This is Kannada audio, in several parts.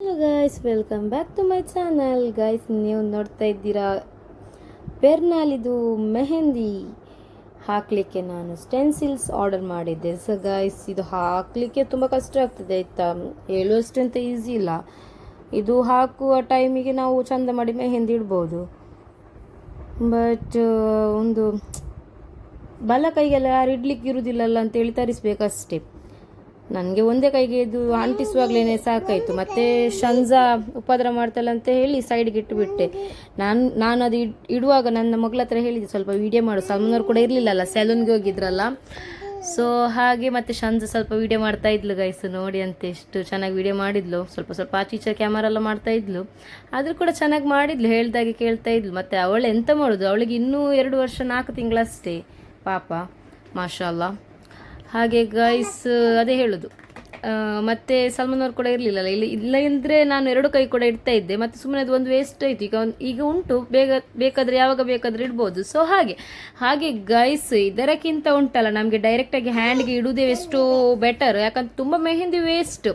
Hello guys welcome back to my channel guys ನೀವು ನೋಡ್ತಾ ಇದ್ದೀರಾ ಪೆರ್ನಾಲಿದು ಮೆಹಂದಿ ಹಾಕಲಿಕ್ಕೆ ನಾನು ಸ್ಟೆನ್ಸಿಲ್ಸ್ ಆರ್ಡರ್ ಮಾಡಿದ್ದೆ. ಸೊ ಗೈಸ್ ಇದು ಹಾಕಲಿಕ್ಕೆ ತುಂಬ ಕಷ್ಟ ಆಗ್ತದೆ, ಆಯಿತಾ? ಹೇಳುವಷ್ಟಂತ ಈಸಿ ಇಲ್ಲ. ಇದು ಹಾಕುವ ಟೈಮಿಗೆ ನಾವು ಚಂದ ಮಾಡಿ ಮೆಹಂದಿ ಇಡ್ಬೋದು. ಬಟ್ ಒಂದು ಬಲ ಕೈಗೆಲ್ಲ ಯಾರು ಇಡ್ಲಿಕ್ಕೆ ಇರುವುದಿಲ್ಲಲ್ಲ ಅಂತೇಳಿ ತರಿಸ್ಬೇಕಷ್ಟೇ. ನನಗೆ ಒಂದೇ ಕೈಗೆ ಇದು ಅಂಟಿಸುವಾಗಲೇ ಸಾಕಾಯಿತು. ಮತ್ತೆ ಶಂಜಾ ಉಪದ್ರ ಮಾಡ್ತಲ್ಲ ಅಂತ ಹೇಳಿ ಸೈಡ್ಗೆ ಇಟ್ಟುಬಿಟ್ಟೆ ನಾನು ನಾನು ಅದು ಇಡ್, ಇಡುವಾಗ ನನ್ನ ಮಗಳ ಹತ್ರ ಹೇಳಿದ್ದೆ, ಸ್ವಲ್ಪ ವಿಡಿಯೋ ಮಾಡು. ಸಲ್ಮನವ್ರು ಕೂಡ ಇರಲಿಲ್ಲಲ್ಲ ಸೆಲೂನ್ಗೆ ಹೋಗಿದ್ರಲ್ಲ. ಸೊ ಹಾಗೆ ಮತ್ತೆ ಶಂಜಾ ಸ್ವಲ್ಪ ವಿಡಿಯೋ ಮಾಡ್ತಾ ಇದ್ಲು ಗೈಸು ನೋಡಿ ಅಂತ ಎಷ್ಟು ಚೆನ್ನಾಗಿ ವಿಡಿಯೋ ಮಾಡಿದ್ಲು. ಸ್ವಲ್ಪ ಸ್ವಲ್ಪ ಆಚೀಚೆ ಕ್ಯಾಮರಾ ಎಲ್ಲ ಮಾಡ್ತಾ ಇದ್ಲು. ಆದರೂ ಕೂಡ ಚೆನ್ನಾಗಿ ಮಾಡಿದ್ಲು, ಹೇಳ್ದಾಗೆ ಕೇಳ್ತಾ ಇದ್ಲು. ಮತ್ತೆ ಅವಳು ಎಂತ ಮಾಡೋದು? ಅವಳಿಗೆ ಇನ್ನೂ ಎರಡು ವರ್ಷ ನಾಲ್ಕು ತಿಂಗಳಷ್ಟೇ. ಪಾಪ ಮಾಷಾಲ್ಲ ಹಾಗೆ ಗೈಸ್ ಅದೇ ಹೇಳೋದು. ಮತ್ತೆ ಸಲ್ಮಾನ್ ಅವ್ರು ಕೂಡ ಇರಲಿಲ್ಲಲ್ಲ. ಇಲ್ಲಿ ಇಲ್ಲ ಅಂದರೆ ನಾನು ಎರಡು ಕೈ ಕೂಡ ಇಡ್ತಾ ಇದ್ದೆ. ಮತ್ತೆ ಸುಮ್ಮನೆ ಅದು ಒಂದು ವೇಸ್ಟ್ ಆಯಿತು. ಈಗ ಈಗ ಉಂಟು. ಬೇಗ ಬೇಕಾದರೆ ಯಾವಾಗ ಬೇಕಾದ್ರೆ ಇಡ್ಬೋದು. ಸೊ ಹಾಗೆ. ಹಾಗೆ ಗೈಸ್ ಇದರಕ್ಕಿಂತ ಉಂಟಲ್ಲ. ನಮಗೆ ಡೈರೆಕ್ಟಾಗಿ ಹ್ಯಾಂಡ್ಗೆ ಇಡುವುದೇ ಎಷ್ಟು ಬೆಟರ್ ಯಾಕಂದ್ರೆ ತುಂಬ ಮೆಹಂದಿ ವೇಸ್ಟ್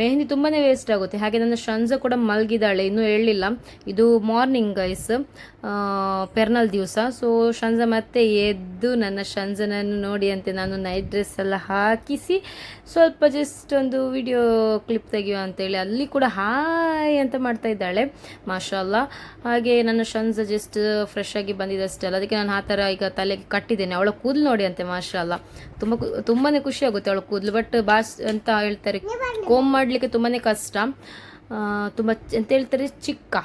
ಮೆಹಂದಿ ತುಂಬಾ ವೇಸ್ಟ್ ಆಗುತ್ತೆ. ಹಾಗೆ ನನ್ನ ಶಂಜ ಕೂಡ ಮಲಗಿದಾಳೆ ಇನ್ನೂ ಹೇಳಲಿಲ್ಲ. ಇದು ಮಾರ್ನಿಂಗ್ ಗೈಸ್ ಪೆರ್ನಲ್ ದಿವಸ. ಸೊ ಶಂಜ ಮತ್ತೆ ಎದ್ದು ನನ್ನ ಶಂಜನನ್ನು ನೋಡಿ ಅಂತೆ ನಾನು ನೈಟ್ ಡ್ರೆಸ್ ಎಲ್ಲ ಹಾಕಿಸಿ ಸ್ವಲ್ಪ ಜಸ್ಟ್ ಒಂದು ವಿಡಿಯೋ ಕ್ಲಿಪ್ ತೆಗೆಯುವ ಅಂತೇಳಿ ಅಲ್ಲಿ ಕೂಡ ಹಾಯ್ ಅಂತ ಮಾಡ್ತಾ ಇದ್ದಾಳೆ. ಮಾಷಾಲ್ಲ ಹಾಗೆ ನನ್ನ ಶನ್ಸ್ ಜಸ್ಟ್ ಫ್ರೆಶ್ ಆಗಿ ಬಂದಿದ್ದಷ್ಟೇ ಅಲ್ಲ. ಅದಕ್ಕೆ ನಾನು ಆ ಥರ ಈಗ ತಲೆಗೆ ಕಟ್ಟಿದ್ದೇನೆ. ಅವಳ ಕೂದಲು ನೋಡಿ ಅಂತೆ ಮಾಷಾಲ್ಲ ತುಂಬ ತುಂಬಾ ಖುಷಿ ಆಗುತ್ತೆ ಅವಳ ಕೂದಲು. ಬಟ್ ಬಾಸ್ ಅಂತ ಹೇಳ್ತಾರೆ ಕೋಮ್ ಮಾಡಲಿಕ್ಕೆ ತುಂಬಾ ಕಷ್ಟ. ತುಂಬ ಅಂತ ಹೇಳ್ತಾರೆ, ಚಿಕ್ಕ.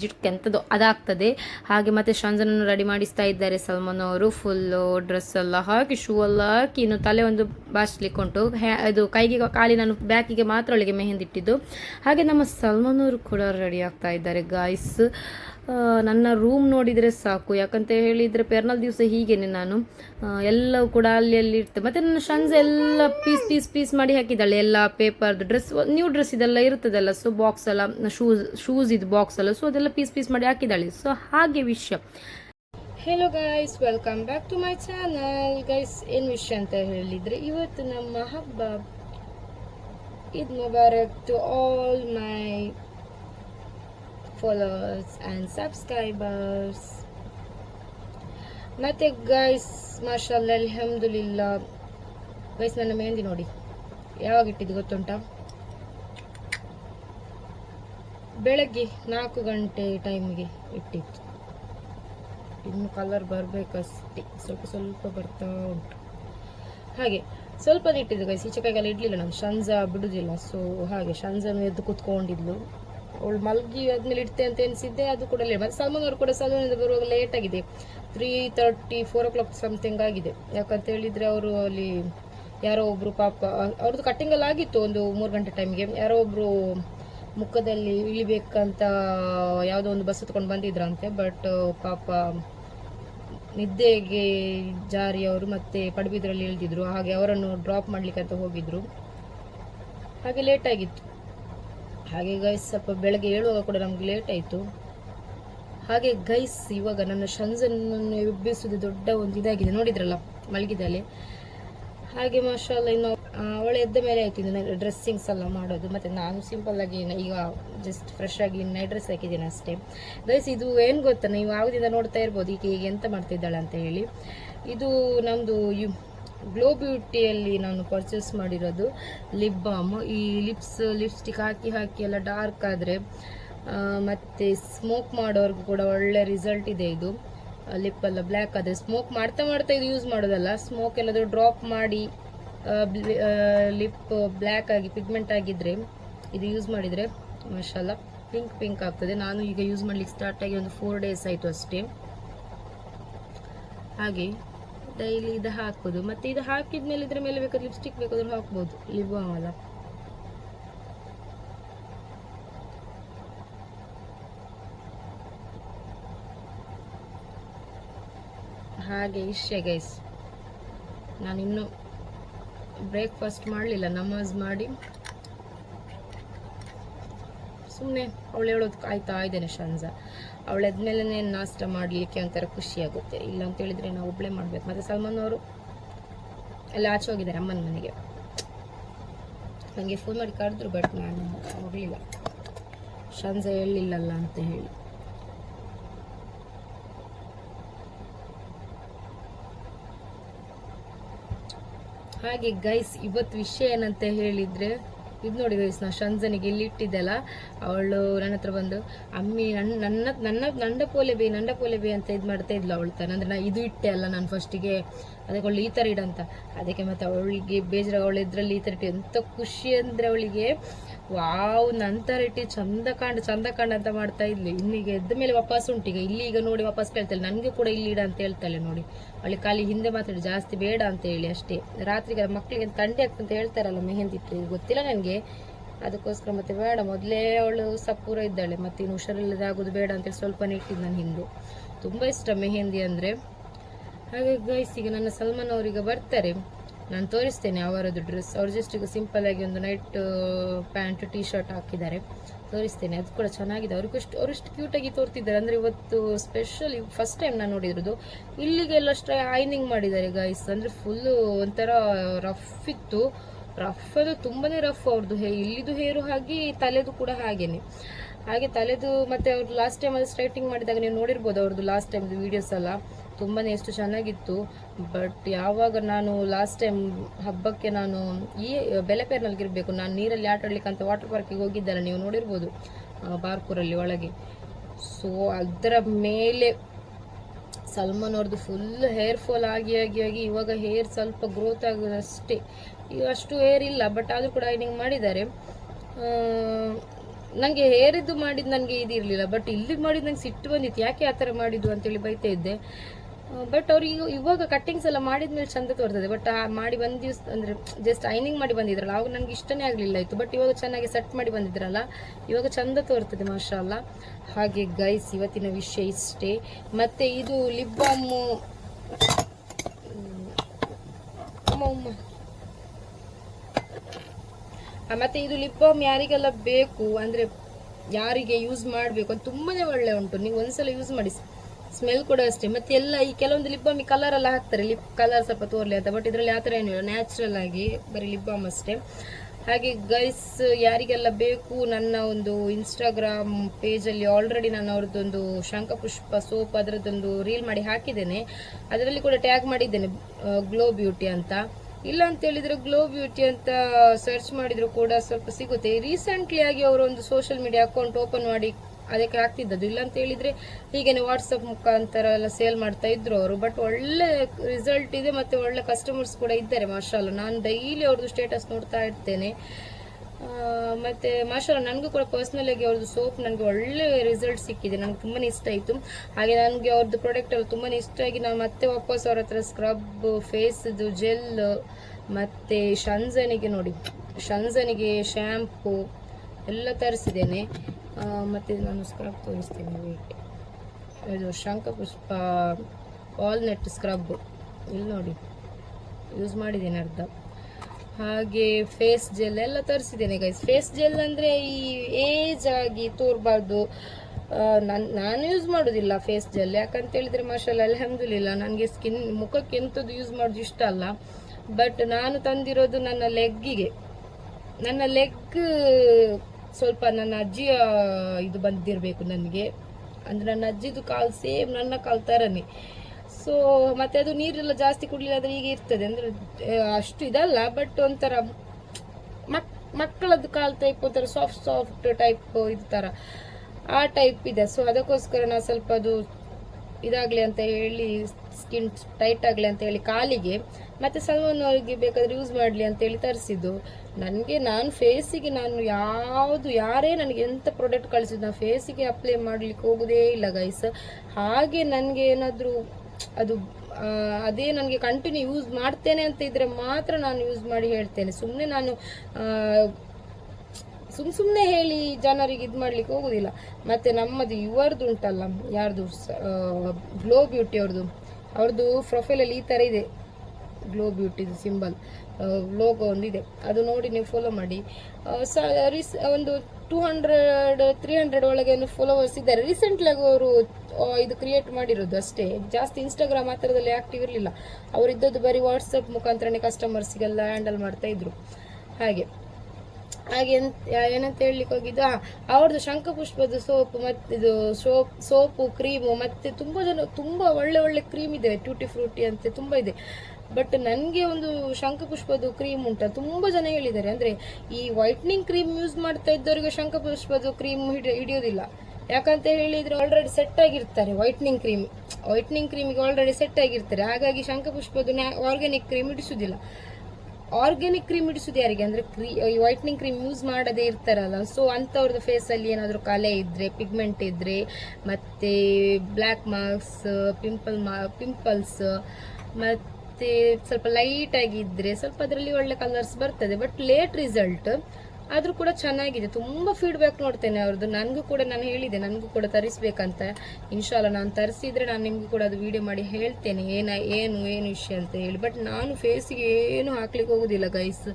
ಜಿಟ್ಕ್ ಎಂಥದ್ದು ಅದಾಗ್ತದೆ. ಹಾಗೆ ಮತ್ತೆ ಶಂಜನನ್ನು ರೆಡಿ ಮಾಡಿಸ್ತಾ ಇದ್ದಾರೆ ಸಲ್ಮಾನ್ ಅವರು. ಫುಲ್ಲು ಡ್ರೆಸ್ ಎಲ್ಲ ಹಾಕಿ ಶೂ ಎಲ್ಲ ಹಾಕಿ, ಇನ್ನು ತಲೆ ಒಂದು ಬಾಚ್ಲಿಕ್ಕೆ ಉಂಟು. ಅದು ಕೈಗೆ ಕಾಲಿ ನಾನು ಬ್ಯಾಕಿಗೆ ಮಾತ್ರ ಒಳಗೆ ಮೆಹೆಂದಿಟ್ಟಿದ್ದು. ಹಾಗೆ ನಮ್ಮ ಸಲ್ಮಾನ್ ಅವರು ಕೂಡ ರೆಡಿ ಆಗ್ತಾ ಇದ್ದಾರೆ ಗಾಯ್ಸ್ ನನ್ನ ರೂಮ್ ನೋಡಿದರೆ ಸಾಕು. ಯಾಕಂತ ಹೇಳಿದರೆ ಪೆರ್ನಲ್ ದಿವಸ ಹೀಗೇನೆ ನಾನು. ಎಲ್ಲವೂ ಕೂಡ ಅಲ್ಲಿ ಅಲ್ಲಿ ಇರ್ತದೆ. ಮತ್ತೆ ನನ್ನ ಶನ್ಸ್ ಎಲ್ಲ ಪೀಸ್ ಪೀಸ್ ಪೀಸ್ ಮಾಡಿ ಹಾಕಿದ್ದಾಳೆ. ಎಲ್ಲ ಪೇಪರ್ದು ಡ್ರೆಸ್ ನ್ಯೂ ಡ್ರೆಸ್ ಇದೆಲ್ಲ ಇರ್ತದಲ್ಲ ಸೊ ಬಾಕ್ಸ್ ಎಲ್ಲ ಶೂಸ್ ಶೂಸ್ ಇದು ಬಾಕ್ಸ್ ಎಲ್ಲ. ಸೊ ಅದೆಲ್ಲ ಪೀಸ್ ಪೀಸ್ ಮಾಡಿ ಹಾಕಿದ್ದಾಳೆ. ಸೊ ಹಾಗೆ ವಿಷಯ. Hello guys welcome back to my channel guys ಏನು ವಿಷಯ ಅಂತ ಹೇಳಿದರೆ, ಇವತ್ತು ನಮ್ಮ ಹಬ್ಬ. ಇದು Mubarak to all my followers and subscribers. ಮತ್ತೆ ಗೈಸ್ ಮಾಷಲ್ಲ ಅಲ್ಹಮ್ದುಲಿಲ್ಲ ಗೈಸ್ ನನ್ನ ಮೆಹಂದಿ ನೋಡಿ. ಯಾವಾಗ ಇಟ್ಟಿದ್ದು ಗೊತ್ತುಂಟಾ? ಬೆಳಗ್ಗೆ ನಾಲ್ಕು ಗಂಟೆ ಟೈಮಿಗೆ ಇಟ್ಟಿತ್ತು. ಇನ್ನು ಕಲರ್ ಬರಬೇಕಷ್ಟೇ. ಸ್ವಲ್ಪ ಸ್ವಲ್ಪ ಬರ್ತಾ ಉಂಟು. ಹಾಗೆ, ಸ್ವಲ್ಪ ಇಟ್ಟಿದ್ದು ಗೈಸ್ ಈಚೆ ಕೈಗೆಲ್ಲ ಇಡಲಿಲ್ಲ ನಾನು. ಶಂಜ ಬಿಡುದಿಲ್ಲ. ಸೊ ಹಾಗೆ ಶಂಜನು ಎದ್ದು ಕೂತ್ಕೊಂಡಿದ್ಲು. ಅವಳು ಮಲಗಿ ಆದ್ಮೇಲೆ ಇಡ್ತೆ ಅಂತ ಎನಿಸಿದ್ದೆ, ಅದು ಕೂಡ ಲೇಟ್ ಮತ್ತು ಸಲ್ಮಾನ್ ಅವರು ಕೂಡ ಸಲೂನಿಂದ ಬರುವಾಗ ಲೇಟ್ ಆಗಿದೆ. Three thirty four o'clock something ಆಗಿದೆ. ಯಾಕಂತ ಹೇಳಿದ್ರೆ ಅವರು ಅಲ್ಲಿ ಯಾರೋ ಒಬ್ರು ಪಾಪ, ಅವ್ರದ್ದು ಕಟ್ಟಿಂಗ್ ಎಲ್ಲ ಆಗಿತ್ತು ಒಂದು ಮೂರು ಗಂಟೆ ಟೈಮ್ಗೆ ಯಾರೋ ಒಬ್ರು ಮುಖದಲ್ಲಿ ಇಳಿಬೇಕಂತ ಯಾವುದೋ ಒಂದು ಬಸ್ ಹತ್ಕೊಂಡು ಬಂದಿದ್ರಂತೆ. ಬಟ್ ಪಾಪ ನಿದ್ದೆಗೆ ಜಾರಿ ಅವರು ಮತ್ತೆ ಪಡುಬಿದ್ರಲ್ಲಿ ಇಳಿದಿದ್ರು. ಹಾಗೆ ಅವರನ್ನು ಡ್ರಾಪ್ ಮಾಡ್ಲಿಕ್ಕೆ ಅಂತ ಹೋಗಿದ್ರು. ಹಾಗೆ ಲೇಟ್ ಆಗಿತ್ತು. ಹಾಗೆ ಗೈಸ್ ಸ್ವಲ್ಪ ಬೆಳಗ್ಗೆ ಏಳುವಾಗ ಕೂಡ ನಮ್ಗೆ ಲೇಟ್ ಆಯಿತು. ಹಾಗೆ ಗೈಸ್, ಇವಾಗ ನನ್ನ ಶಂಜನನ್ನು ಎಬ್ಬಿಸುವುದು ದೊಡ್ಡ ಒಂದು ಇದಾಗಿದೆ. ನೋಡಿದ್ರಲ್ಲ ಮಲಗಿದಲ್ಲಿ ಹಾಗೆ ಮಾಷಾಲ್ಲ ಇನ್ನು ಅವಳೆ ಎದ್ದ ಮೇಲೆ ಆಯ್ತು ಇನ್ನು ಡ್ರೆಸ್ಸಿಂಗ್ಸ್ ಎಲ್ಲ ಮಾಡೋದು. ಮತ್ತು ನಾನು ಸಿಂಪಲ್ ಆಗಿ ಈಗ ಜಸ್ಟ್ ಫ್ರೆಶ್ ಆಗಿ ನೈಟ್ ಡ್ರೆಸ್ ಹಾಕಿದ್ದೀನಿ ಅಷ್ಟೇ. ಗೈಸ್, ಇದು ಏನು ಗೊತ್ತಾ? ನೀವು ಯಾವುದಿಂದ ನೋಡ್ತಾ ಇರ್ಬೋದು ಈಗ ಈಗ ಎಂತ ಮಾಡ್ತಿದ್ದಾಳೆ ಅಂತ ಹೇಳಿ. ಇದು ನಮ್ಮದು ಗ್ಲೋ ಬ್ಯೂಟಿಯಲ್ಲಿ ನಾನು ಪರ್ಚೇಸ್ ಮಾಡಿರೋದು ಲಿಪ್ ಬಾಮ್ ಈ ಲಿಪ್ಸ್ ಲಿಪ್ಸ್ಟಿಕ್ ಹಾಕಿ ಹಾಕಿ ಎಲ್ಲ ಡಾರ್ಕ್ ಆದರೆ ಮತ್ತು ಸ್ಮೋಕ್ ಮಾಡೋರ್ಗೂ ಕೂಡ ಒಳ್ಳೆ ರಿಸಲ್ಟ್ ಇದೆ ಇದು. ಲಿಪ್ ಎಲ್ಲ ಬ್ಲ್ಯಾಕ್ ಆದರೆ ಸ್ಮೋಕ್ ಮಾಡ್ತಾ ಮಾಡ್ತಾ ಇದು ಯೂಸ್ ಮಾಡೋದಲ್ಲ ಸ್ಮೋಕ್ ಎಲ್ಲಾದರೂ ಡ್ರಾಪ್ ಮಾಡಿ ಲಿಪ್ ಬ್ಲ್ಯಾಕ್ ಆಗಿ ಪಿಗ್ಮೆಂಟ್ ಆಗಿದ್ದರೆ ಇದು ಯೂಸ್ ಮಾಡಿದರೆ, ಮಾಷಲ್ಲ ಪಿಂಕ್ ಪಿಂಕ್ ಆಗ್ತದೆ. ನಾನು ಈಗ ಯೂಸ್ ಮಾಡ್ಲಿಕ್ಕೆ ಸ್ಟಾರ್ಟ್ ಆಗಿ ಒಂದು ಫೋರ್ ಡೇಸ್ ಆಯಿತು ಅಷ್ಟೇ. ಹಾಗೆ ಡೈಲಿ ಇದು ಹಾಕೋದು. ಮತ್ತೆ ಇದು ಹಾಕಿದ ಮೇಲೆ ಇದ್ರ ಮೇಲೆ ಬೇಕಾದ್ರೆ ಲಿಪ್ಸ್ಟಿಕ್ ಬೇಕಾದ್ರೂ ಹಾಕ್ಬೋದು. ಲಿಪ್ ಬಾಮ್ ಅಲ್ಲ. ಹಾಗೆ ಇಷ್ಟೇ ಗೈಸ್ ನಾನಿನ್ನು ಬ್ರೇಕ್ಫಾಸ್ಟ್ ಮಾಡಲಿಲ್ಲ, ನಮಾಜ್ ಮಾಡಿ. ಸುಮ್ಮನೆ ಅವಳು ಹೇಳೋದು ಕಾಯ್ತಾ ಇದ್ದೇನೆ ಶಂಜ ಅವಳು ಎದ್ಮೇಲೆ ನಾಷ್ಟ ಮಾಡಲಿಕ್ಕೆ ಒಂಥರ ಖುಷಿ ಆಗುತ್ತೆ ಇಲ್ಲ ಅಂತ ಹೇಳಿದ್ರೆ ನಾವು ಒಬ್ಬಳೇ ಮಾಡಬೇಕು. ಮತ್ತು ಸಲ್ಮಾನ್ ಅವರು ಎಲ್ಲ ಆಚೆ ಹೋಗಿದ್ದಾರೆ ಅಮ್ಮನ ಮನೆಗೆ. ನನಗೆ ಫೋನ್ ಮಾಡಿ ಕರೆದ್ರು ಬಟ್ ನಾನು ಹೋಗಲಿಲ್ಲ. ಶಂಜ ಹೇಳಿಲ್ಲಲ್ಲ ಅಂತ ಹೇಳಿ. ಹಾಗೆ ಗೈಸ್ ಇವತ್ತು ವಿಷಯ ಏನಂತ ಹೇಳಿದ್ರೆ ಇದು ನೋಡಿ ಗೈಸ್ ನಾ ಶಂಜನಿಗೆ ಇಲ್ಲಿ ಇಟ್ಟಿದ್ದೆಲ್ಲ. ಅವಳು ನನ್ನ ಹತ್ರ ಬಂದು, ಅಮ್ಮಿ ನನ್ನ ನನ್ನ ನನ್ನ ನಂಡ ಪೋಲೆ ಬೇ ನಂಡ ಪೋಲೆ ಬೇ ಅಂತ ಇದು ಮಾಡ್ತಾ ಇದ್ಲು ಅವಳು ತಾನೆ. ಅಂದ್ರೆ ನಾ ಇದು ಇಟ್ಟೆ ಅಲ್ಲ ನಾನು ಫಸ್ಟಿಗೆ ಅದಕ್ಕೆ ಅವಳು ಈ ಥರ ಇಡಂತ. ಅದಕ್ಕೆ ಮತ್ತೆ ಅವಳಿಗೆ ಬೇಜಾರ ಅವಳು ಇದರಲ್ಲಿ ಈ ಥರ ಇಟ್ಟು ಎಂಥ ಖುಷಿ ಅಂದರೆ ಅವಳಿಗೆ, ವಾವ್ ನಂತರ ಇಟ್ಟು ಚಂದ ಕಾಣ್ ಚಂದ ಕಾಣ್ ಅಂತ ಮಾಡ್ತಾ ಇದ್ಲು. ಇನ್ನೀಗ ಎದ್ದ ಮೇಲೆ ವಾಪಸ್ ಉಂಟು. ಈಗ ಇಲ್ಲಿ ಈಗ ನೋಡಿ ವಾಪಸ್ ಕೇಳ್ತಾಳೆ ನನಗೆ ಕೂಡ ಇಲ್ಲಿ ಇಡ ಅಂತ ಹೇಳ್ತಾಳೆ ನೋಡಿ. ಅವಳಿಗೆ ಖಾಲಿ ಹಿಂದೆ ಮಾತಾಡಿ, ಜಾಸ್ತಿ ಬೇಡ ಅಂತ ಹೇಳಿ ಅಷ್ಟೇ. ರಾತ್ರಿಗೆ ಮಕ್ಕಳಿಗೆ ತಂಡಿ ಆಗ್ತಂತ ಹೇಳ್ತಾರಲ್ಲ ಮೆಹಂದಿ ಇದು ಗೊತ್ತಿಲ್ಲ ನನಗೆ. ಅದಕ್ಕೋಸ್ಕರ ಮತ್ತೆ ಬೇಡ. ಮೊದಲೇ ಅವಳು ಸಪೂರ ಇದ್ದಾಳೆ. ಮತ್ತೆ ಇನ್ನು ಹುಷಾರಿಲ್ಲದಾಗೋದು ಬೇಡ ಅಂತೇಳಿ ಸ್ವಲ್ಪ ಇಟ್ಟಿದ್ದು ನಾನು ಹಿಂದೆ. ತುಂಬ ಇಷ್ಟ ಮೆಹಂದಿ ಅಂದರೆ. ಹಾಗೆ ಗೈಸ್ ಈಗ ನನ್ನ ಸಲ್ಮಾನ್ ಅವರೀಗ ಬರ್ತಾರೆ. ನಾನು ತೋರಿಸ್ತೇನೆ ಅವರದ್ದು ಡ್ರೆಸ್ ಅವ್ರು ಜಸ್ಟ್ ಈಗ ಆಗಿ ಒಂದು ನೈಟ್ ಪ್ಯಾಂಟ್ ಟೀ ಶರ್ಟ್ ಹಾಕಿದ್ದಾರೆ. ತೋರಿಸ್ತೇನೆ. ಅದು ಕೂಡ ಚೆನ್ನಾಗಿದೆ. ಅವ್ರಿಗಷ್ಟು ಅವ್ರು ಅವರಿಷ್ಟು ಕ್ಯೂಟಾಗಿ ತೋರ್ತಿದ್ದಾರೆ. ಅಂದರೆ ಇವತ್ತು ಸ್ಪೆಷಲ್ ಫಸ್ಟ್ ಟೈಮ್ ನಾನು ನೋಡಿರೋದು. ಇಲ್ಲಿಗೆಲ್ಲ ಅಷ್ಟೇ ಐನಿಂಗ್ ಮಾಡಿದ್ದಾರೆ ಗೈಸ್ ಅಂದರೆ ಫುಲ್ಲು ಒಂಥರ ರಫ್ ಇತ್ತು. ರಫ್ ಅದು ತುಂಬಾನೇ ರಫ್ ಅವ್ರದ್ದು ಹೇ ಇಲ್ಲಿದು ಹೇರು ಹಾಗೆ, ತಲೆದು ಕೂಡ ಹಾಗೇನೆ. ಹಾಗೆ ತಲೆದು ಮತ್ತೆ ಅವ್ರು ಲಾಸ್ಟ್ ಟೈಮ್ ಅದು ಸ್ಟ್ರೈಟಿಂಗ್ ಮಾಡಿದಾಗ ನೀವು ನೋಡಿರ್ಬೋದು ಅವ್ರದ್ದು ಲಾಸ್ಟ್ ಟೈಮ್ದು ವೀಡಿಯೋಸ್ ಎಲ್ಲ. ತುಂಬಾನೇ ಎಷ್ಟು ಚೆನ್ನಾಗಿತ್ತು. ಬಟ್ ಯಾವಾಗ ನಾನು ಲಾಸ್ಟ್ ಟೈಮ್ ಹಬ್ಬಕ್ಕೆ ನಾನು ಈ ಬೆಲೆಪೇರ್ನಲ್ಲಿ ಇರಬೇಕು ನಾನು ನೀರಲ್ಲಿ ಆಟ ಅಂತ ವಾಟರ್ ಪಾರ್ಕಿಗೆ ಹೋಗಿದ್ದಲ್ಲ, ನೀವು ನೋಡಿರ್ಬೋದು ಬಾರ್ಪುರಲ್ಲಿ ಒಳಗೆ. ಸೊ ಅದರ ಮೇಲೆ ಸಲ್ಮಾನ್ ಅವ್ರದ್ದು ಫುಲ್ ಹೇರ್ ಫಾಲ್ ಆಗಿ ಆಗಿ ಆಗಿ, ಇವಾಗ ಹೇರ್ ಸ್ವಲ್ಪ ಗ್ರೋತ್ ಆಗೋದಷ್ಟೇ ಅಷ್ಟು. ಹೇರ್ ಇಲ್ಲ ಬಟ್ ಆದರೂ ಕೂಡ ಐನಿಂಗ್ ಮಾಡಿದ್ದಾರೆ. ನನಗೆ ಹೇರಿದ್ದು ಮಾಡಿದ್ದು ನನಗೆ ಇದಿರಲಿಲ್ಲ ಬಟ್ ಇಲ್ಲಿಗೆ ಮಾಡಿದ್ದು ನಂಗೆ ಸಿಟ್ಟು ಬಂದಿತ್ತು. ಯಾಕೆ ಆ ಥರ ಮಾಡಿದ್ದು ಅಂತೇಳಿ ಬೈತಾ ಇದ್ದೆ. ಬಟ್ ಅವ್ರು ಈಗ ಇವಾಗ ಕಟ್ಟಿಂಗ್ಸ್ ಎಲ್ಲ ಮಾಡಿದ್ಮೇಲೆ ಚಂದ ತೋರ್ತದೆ. ಬಟ್ ಮಾಡಿ ಒಂದು ದಿವಸ ಅಂದರೆ ಜಸ್ಟ್ ಐನಿಂಗ್ ಮಾಡಿ ಬಂದಿದ್ರಲ್ಲ, ಅವಾಗ ನನಗೆ ಇಷ್ಟನೇ ಆಗಲಿಲ್ಲ ಇತ್ತು ಬಟ್ ಇವಾಗ ಚೆನ್ನಾಗಿ ಸೆಟ್ ಮಾಡಿ ಬಂದಿದ್ರಲ್ಲ, ಇವಾಗ ಚಂದ ತೋರ್ತದೆ ಮಾಷಾಲ್ಲ ಹಾಗೆ ಗೈಸ್ ಇವತ್ತಿನ ವಿಷಯ ಇಷ್ಟೇ. ಮತ್ತೆ ಇದು ಲಿಪ್ ಬಾಮು ಮತ್ತೆ ಇದು ಲಿಪ್ ಬಾಮ್ ಯಾರಿಗೆಲ್ಲ ಬೇಕು, ಅಂದ್ರೆ ಯಾರಿಗೆ ಯೂಸ್ ಮಾಡಬೇಕು ಅದು ತುಂಬಾನೇ ಒಳ್ಳೆ ಉಂಟು. ನೀವು ಒಂದ್ಸಲ ಯೂಸ್ ಮಾಡಿ. ಸ್ಮೆಲ್ ಕೂಡ ಅಷ್ಟೇ. ಮತ್ತೆ ಎಲ್ಲ ಈ ಕೆಲವೊಂದು ಲಿಪ್ ಬಾಮ್ ಕಲರ್ ಎಲ್ಲ ಹಾಕ್ತಾರೆ. ಲಿಪ್ ಕಲರ್ ಸ್ವಲ್ಪ ತೋರ್ಲಿ ಅಂತ ಬಟ್ ಇದರಲ್ಲಿ ಆ ಥರ ಏನಿಲ್ಲ ನ್ಯಾಚುರಲ್ ಆಗಿ ಬರೀ ಲಿಪ್ ಬಾಮ್ ಅಷ್ಟೇ. ಹಾಗೆ ಗೈಸ್ ಯಾರಿಗೆಲ್ಲ ಬೇಕು, ನನ್ನ ಒಂದು ಇನ್ಸ್ಟಾಗ್ರಾಮ್ ಪೇಜಲ್ಲಿ ಆಲ್ರೆಡಿ ನಾನು ಅವ್ರದ್ದೊಂದು ಶಂಖಪುಷ್ಪ ಸೋಪ್ ಅದರದ್ದೊಂದು ರೀಲ್ ಮಾಡಿ ಹಾಕಿದ್ದೇನೆ. ಅದರಲ್ಲಿ ಕೂಡ ಟ್ಯಾಗ್ ಮಾಡಿದ್ದೇನೆ ಗ್ಲೋ ಬ್ಯೂಟಿ ಅಂತ. ಇಲ್ಲ ಅಂತ ಹೇಳಿದ್ರೆ ಗ್ಲೋ ಬ್ಯೂಟಿ ಅಂತ ಸರ್ಚ್ ಮಾಡಿದ್ರು ಕೂಡ ಸ್ವಲ್ಪ ಸಿಗುತ್ತೆ. ರೀಸೆಂಟ್ಲಿ ಆಗಿ ಅವರು ಒಂದು ಸೋಷಿಯಲ್ ಮೀಡಿಯಾ ಅಕೌಂಟ್ ಓಪನ್ ಮಾಡಿ ಅದಕ್ಕೆ ಆಗ್ತಿದ್ದದ್ದು. ಇಲ್ಲ ಅಂತ ಹೇಳಿದ್ರೆ ಹೀಗೇನೆ ವಾಟ್ಸಪ್ ಮುಖಾಂತರ ಎಲ್ಲ ಸೇಲ್ ಮಾಡ್ತಾ ಇದ್ರು ಅವರು. ಬಟ್ ಒಳ್ಳೆ ರಿಸಲ್ಟ್ ಇದೆ ಮತ್ತೆ ಒಳ್ಳೆ ಕಸ್ಟಮರ್ಸ್ ಕೂಡ ಇದ್ದಾರೆ ಮಾರ್ಷಲ್ ನಾನು ಡೈಲಿ ಅವ್ರದ್ದು ಸ್ಟೇಟಸ್ ನೋಡ್ತಾ ಇರ್ತೇನೆ. ಮತ್ತೆ ಮಾಷಾಲ್ಲ ನನಗೂ ಕೂಡ ಪರ್ಸ್ನಲ್ ಆಗಿ ಅವ್ರದ್ದು ಸೋಪ್ ನನಗೆ ಒಳ್ಳೆ ರಿಸಲ್ಟ್ ಸಿಕ್ಕಿದೆ. ನನಗೆ ತುಂಬಾ ಇಷ್ಟ ಆಯಿತು. ಹಾಗೆ ನನಗೆ ಅವ್ರದ್ದು ಪ್ರಾಡಕ್ಟ್ ಅಲ್ಲಿ ತುಂಬಾ ಇಷ್ಟ ಆಗಿ ನಾನು ಮತ್ತೆ ವಾಪಸ್ ಅವ್ರ ಹತ್ರ ಸ್ಕ್ರಬ್ ಫೇಸ್ದು ಜೆಲ್ ಮತ್ತೆ ಶಂಜನಿಗೆ ನೋಡಿ. ಶಂಜನಿಗೆ ಶ್ಯಾಂಪು ಎಲ್ಲ ತರಿಸಿದ್ದೇನೆ. ಮತ್ತೆ ನಾನು ಸ್ಕ್ರಬ್ ತೋರಿಸ್ತೀನಿ ಇದು ಶಂಖಪುಷ್ಪ ವಾಲ್ನಟ್ ಸ್ಕ್ರಬ್ ಇಲ್ಲಿ ನೋಡಿ. ಯೂಸ್ ಮಾಡಿದ್ದೇನೆ ಅರ್ಧ. ಹಾಗೆ ಫೇಸ್ ಜೆಲ್ ಎಲ್ಲ ತರಿಸಿದ್ದೇನೆ ಗೈಸ್ ಫೇಸ್ ಜೆಲ್ ಅಂದರೆ ಈ ಏಜ್ ಆಗಿ ತೋರಬಾರ್ದು. ನಾನು ನಾನು ಯೂಸ್ ಮಾಡೋದಿಲ್ಲ ಫೇಸ್ ಜೆಲ್ ಯಾಕಂತ ಹೇಳಿದ್ರೆ ಅಲ್ಲಿ ಅಲ್ಹಮ್ದುಲಿಲ್ಲ, ನನಗೆ ಸ್ಕಿನ್ ಮುಖಕ್ಕೆ ಎಂಥದ್ದು ಯೂಸ್ ಮಾಡೋದು ಇಷ್ಟ ಅಲ್ಲ. ಬಟ್ ನಾನು ತಂದಿರೋದು ನನ್ನ ಲೆಗ್ಗಿಗೆ ನನ್ನ ಲೆಗ್ ಸ್ವಲ್ಪ ನನ್ನ ಅಜ್ಜಿಯ ಇದು ಬಂದಿರಬೇಕು ನನಗೆ. ಅಂದರೆ ನನ್ನ ಅಜ್ಜಿದು ಕಾಲು ಸೇಮ್ ನನ್ನ ಕಾಲು ಥರನೇ ಸೊ ಮತ್ತೆ ಅದು ನೀರೆಲ್ಲ ಜಾಸ್ತಿ ಕುಡಿಲಿಲ್ಲ ಆದರೆ ಈಗ ಇರ್ತದೆ. ಅಂದರೆ ಅಷ್ಟು ಇದಲ್ಲ ಬಟ್ ಒಂಥರ ಮಕ್, ಮಕ್ಕಳದ್ದು ಕಾಲು ಟೈಪ್ ಒಂಥರ ಸಾಫ್ಟ್ ಸಾಫ್ಟ್ ಟೈಪ್ ಇದು ಥರ ಆ ಟೈಪ್ ಇದೆ. ಸೊ ಅದಕ್ಕೋಸ್ಕರ ನಾನು ಸ್ವಲ್ಪ ಅದು ಇದಾಗಲಿ ಅಂತ ಹೇಳಿ ಸ್ಕಿನ್ ಟೈಟ್ ಆಗಲಿ ಅಂತ ಹೇಳಿ ಕಾಲಿಗೆ ಮತ್ತೆ ಸಲ್ಮಾನ್ ಅವರಿಗೆ ಬೇಕಾದ್ರೆ ಯೂಸ್ ಮಾಡಲಿ ಅಂತ ಹೇಳಿ ತರಿಸಿದ್ದು. ನನಗೆ ನಾನು ಫೇಸಿಗೆ ನಾನು ಯಾವುದು, ಯಾರೇ ನನಗೆ ಎಂಥ ಪ್ರಾಡಕ್ಟ್ ಕಳಿಸಿದ್ದು ನಾನು ಫೇಸಿಗೆ ಅಪ್ಲೈ ಮಾಡ್ಲಿಕ್ಕೆ ಹೋಗೋದೇ ಇಲ್ಲ ಗೈಸ್ ಹಾಗೆ ನನಗೆ ಏನಾದರೂ ಅದು ಅದೇ ನನಗೆ ಕಂಟಿನ್ಯೂ ಯೂಸ್ ಮಾಡ್ತೇನೆ ಅಂತ ಇದ್ರೆ ಮಾತ್ರ ನಾನು ಯೂಸ್ ಮಾಡಿ ಹೇಳ್ತೇನೆ. ಸುಮ್ಮನೆ ನಾನು ಸುಮ್ ಸುಮ್ಮನೆ ಹೇಳಿ ಜನರಿಗೆ ಇದು ಮಾಡ್ಲಿಕ್ಕೆ ಹೋಗುದಿಲ್ಲ. ಮತ್ತೆ ನಮ್ಮದು ಇವರದ್ದು ಉಂಟಲ್ಲ, ಯಾರ್ದು ಗ್ಲೋ ಬ್ಯೂಟಿ ಅವ್ರದ್ದು ಅವ್ರದ್ದು ಪ್ರೊಫೈಲಲ್ಲಿ ಈ ಥರ ಇದೆ. ಗ್ಲೋ ಬ್ಯೂಟಿದು ಸಿಂಬಲ್ ಲೋಗೋ ಒಂದಿದೆ. ಅದು ನೋಡಿ ನೀವು ಫಾಲೋ ಮಾಡಿ. ರೀಸ್, ಒಂದು ಟೂ ಹಂಡ್ರೆಡ್ ತ್ರೀ ಹಂಡ್ರೆಡ್ ಒಳಗೆ ಫಾಲೋವರ್ಸ್ ಇದ್ದಾರೆ. ರೀಸೆಂಟ್ಲಾಗಿ ಅವರು ಇದು ಕ್ರಿಯೇಟ್ ಮಾಡಿರೋದು ಅಷ್ಟೇ. ಜಾಸ್ತಿ ಇನ್ಸ್ಟಾಗ್ರಾಮ್ ಆ ಥರದಲ್ಲಿ ಆ್ಯಕ್ಟಿವ್ ಇರಲಿಲ್ಲ. ಅವರಿದ್ದದ್ದು ಬರೀ ವಾಟ್ಸಪ್ ಮುಖಾಂತರನೇ ಕಸ್ಟಮರ್ಸಿಗೆಲ್ಲ ಹ್ಯಾಂಡಲ್ ಮಾಡ್ತಾ ಇದ್ರು. ಹಾಗೆ. ಹಾಗೆ ಎಂತ ಏನಂತ ಹೇಳಲಿಕ್ಕೆ ಹೋಗಿದ್ದು ಅವ್ರದ್ದು ಶಂಖಪುಷ್ಪದ ಸೋಪು ಮತ್ತು ಇದು ಸೋಪ್, ಸೋಪು ಕ್ರೀಮು ಮತ್ತು ತುಂಬ ಜನ, ತುಂಬ ಒಳ್ಳೆ ಒಳ್ಳೆ ಕ್ರೀಮ್ ಇದೆ ಟ್ಯೂಟಿ ಫ್ರೂಟಿ ಅಂತೆ ತುಂಬ ಇದೆ. ಬಟ್ ನನಗೆ ಒಂದು ಶಂಖಪುಷ್ಪದ ಕ್ರೀಮ್ ಉಂಟ. ತುಂಬ ಜನ ಹೇಳಿದ್ದಾರೆ. ಅಂದರೆ ಈ ವೈಟ್ನಿಂಗ್ ಕ್ರೀಮ್ ಯೂಸ್ ಮಾಡ್ತಾ ಇದ್ದವರಿಗೆ ಶಂಖಪುಷ್ಪದ ಕ್ರೀಮ್ ಹಿಡಿ, ಹಿಡಿಯೋದಿಲ್ಲ. ಯಾಕಂತ ಹೇಳಿದ್ರೆ ಆಲ್ರೆಡಿ ಸೆಟ್ ಆಗಿರ್ತಾರೆ ವೈಟ್ನಿಂಗ್ ಕ್ರೀಮ್ ವೈಟ್ನಿಂಗ್ ಕ್ರೀಮಿಗೆ ಆಲ್ರೆಡಿ ಸೆಟ್ ಆಗಿರ್ತಾರೆ. ಹಾಗಾಗಿ ಶಂಖಪುಷ್ಪದ ಆರ್ಗ್ಯಾನಿಕ್ ಕ್ರೀಮ್ ಹಿಡಿಸೋದಿಲ್ಲ. ಆರ್ಗ್ಯಾನಿಕ್ ಕ್ರೀಮ್ ಹಿಡಿಸೋದು ಯಾರಿಗೆ? ಅಂದರೆ ಕ್ರೀ ವೈಟ್ನಿಂಗ್ ಕ್ರೀಮ್ ಯೂಸ್ ಮಾಡದೇ ಇರ್ತಾರಲ್ಲ. ಸೊ ಅಂಥವ್ರದ್ದು ಫೇಸಲ್ಲಿ ಏನಾದರೂ ಕಲೆ ಇದ್ದರೆ ಪಿಗ್ಮೆಂಟ್ ಇದ್ದರೆ ಮತ್ತು ಬ್ಲ್ಯಾಕ್ ಮಾರ್ಕ್ಸ್ ಪಿಂಪಲ್ ಮಾ ಪಿಂಪಲ್ಸ್ ಮತ್ತು ಸ್ವಲ್ಪ ಲೈಟಾಗಿದ್ದರೆ ಸ್ವಲ್ಪ ಅದರಲ್ಲಿ ಒಳ್ಳೆ ಕಲರ್ಸ್ ಬರ್ತದೆ ಬಟ್ ಲೇಟ್ ರಿಸಲ್ಟ್ ಆದರೂ ಕೂಡ ಚೆನ್ನಾಗಿದೆ. ತುಂಬ ಫೀಡ್ಬ್ಯಾಕ್ ನೋಡ್ತೇನೆ ಅವ್ರದ್ದು ನನಗೂ ಕೂಡ ನಾನು ಹೇಳಿದೆ, ನನಗೂ ಕೂಡ ತರಿಸ್ಬೇಕಂತ. ಇನ್ಶಾಲ್ಲ ನಾನು ತರಿಸಿದ್ರೆ ನಾನು ನಿಮಗೂ ಕೂಡ ಅದು ವಿಡಿಯೋ ಮಾಡಿ ಹೇಳ್ತೇನೆ. ಏನ, ಏನು ಏನು ವಿಷಯ ಅಂತ ಹೇಳಿ. ಬಟ್ ನಾನು ಫೇಸಿಗೆ ಏನು ಹಾಕ್ಲಿಕ್ಕೆ ಹೋಗೋದಿಲ್ಲ ಗೈಸ್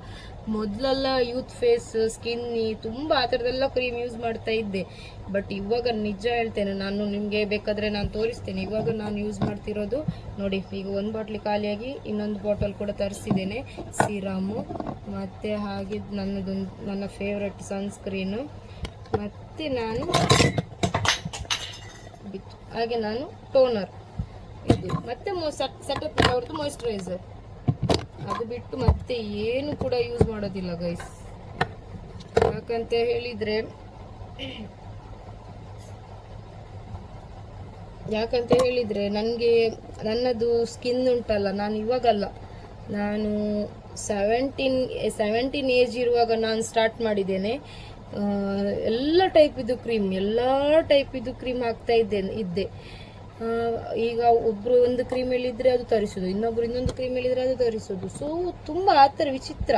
ಮೊದಲೆಲ್ಲ ಯೂತ್ ಫೇಸ್ ಸ್ಕಿನ್ನಿ ತುಂಬ ಆ ಥರದ್ದೆಲ್ಲ ಕ್ರೀಮ್ ಯೂಸ್ ಮಾಡ್ತಾ ಇದ್ದೆ. ಬಟ್ ಇವಾಗ ನಿಜ ಹೇಳ್ತೇನೆ, ನಾನು ನಿಮಗೆ ಬೇಕಾದರೆ ನಾನು ತೋರಿಸ್ತೇನೆ. ಇವಾಗ ನಾನು ಯೂಸ್ ಮಾಡ್ತಿರೋದು, ನೋಡಿ, ಈಗ ಒಂದು ಬಾಟ್ಲಿ ಖಾಲಿಯಾಗಿ ಇನ್ನೊಂದು ಬಾಟಲ್ ಕೂಡ ತರಿಸಿದ್ದೇನೆ. ಸಿರಾಮು ಮತ್ತು ಹಾಗೆ ನನ್ನದೊಂದು, ನನ್ನ ಫೇವ್ರೆಟ್ ಸನ್ಸ್ಕ್ರೀನು ಮತ್ತು ನಾನು ಹಾಗೆ ನಾನು ಟೋನರ್ ಇದು. ಮತ್ತೆ ಮೊ ಸೆಟಪ್, ಅವ್ರದ್ದು ಮಾಯಿಶ್ಚರೈಸರ್ ಅದು ಬಿಟ್ಟು ಮತ್ತೆ ಏನು ಕೂಡ ಯೂಸ್ ಮಾಡೋದಿಲ್ಲ ಗೈಸ್ ಯಾಕಂತ ಹೇಳಿದರೆ ಯಾಕಂತ ಹೇಳಿದರೆ ನನಗೆ ನನ್ನದು ಸ್ಕಿನ್ ಉಂಟಲ್ಲ, ನಾನು ಇವಾಗಲ್ಲ. ನಾನು ಸೆವೆಂಟೀನ್ ಸೆವೆಂಟೀನ್ ಏಜ್ ಇರುವಾಗ ನಾನು ಸ್ಟಾರ್ಟ್ ಮಾಡಿದ್ದೇನೆ. ಎಲ್ಲ ಟೈಪಿದು ಕ್ರೀಮ್ ಎಲ್ಲ ಟೈಪಿದು ಕ್ರೀಮ್ ಹಾಕ್ತಾ ಇದ್ದೇನೆ, ಇದ್ದೆ. ಈಗ ಒಬ್ರು ಒಂದು ಕ್ರೀಮ್ ಹೇಳಿದ್ರೆ ಅದು ತರಿಸೋದು, ಇನ್ನೊಬ್ರು ಇನ್ನೊಂದು ಕ್ರೀಮ್ ಹೇಳಿದ್ರೆ ಅದು ತರಿಸೋದು. ಸೊ ತುಂಬ ಆ ಥರ ವಿಚಿತ್ರ.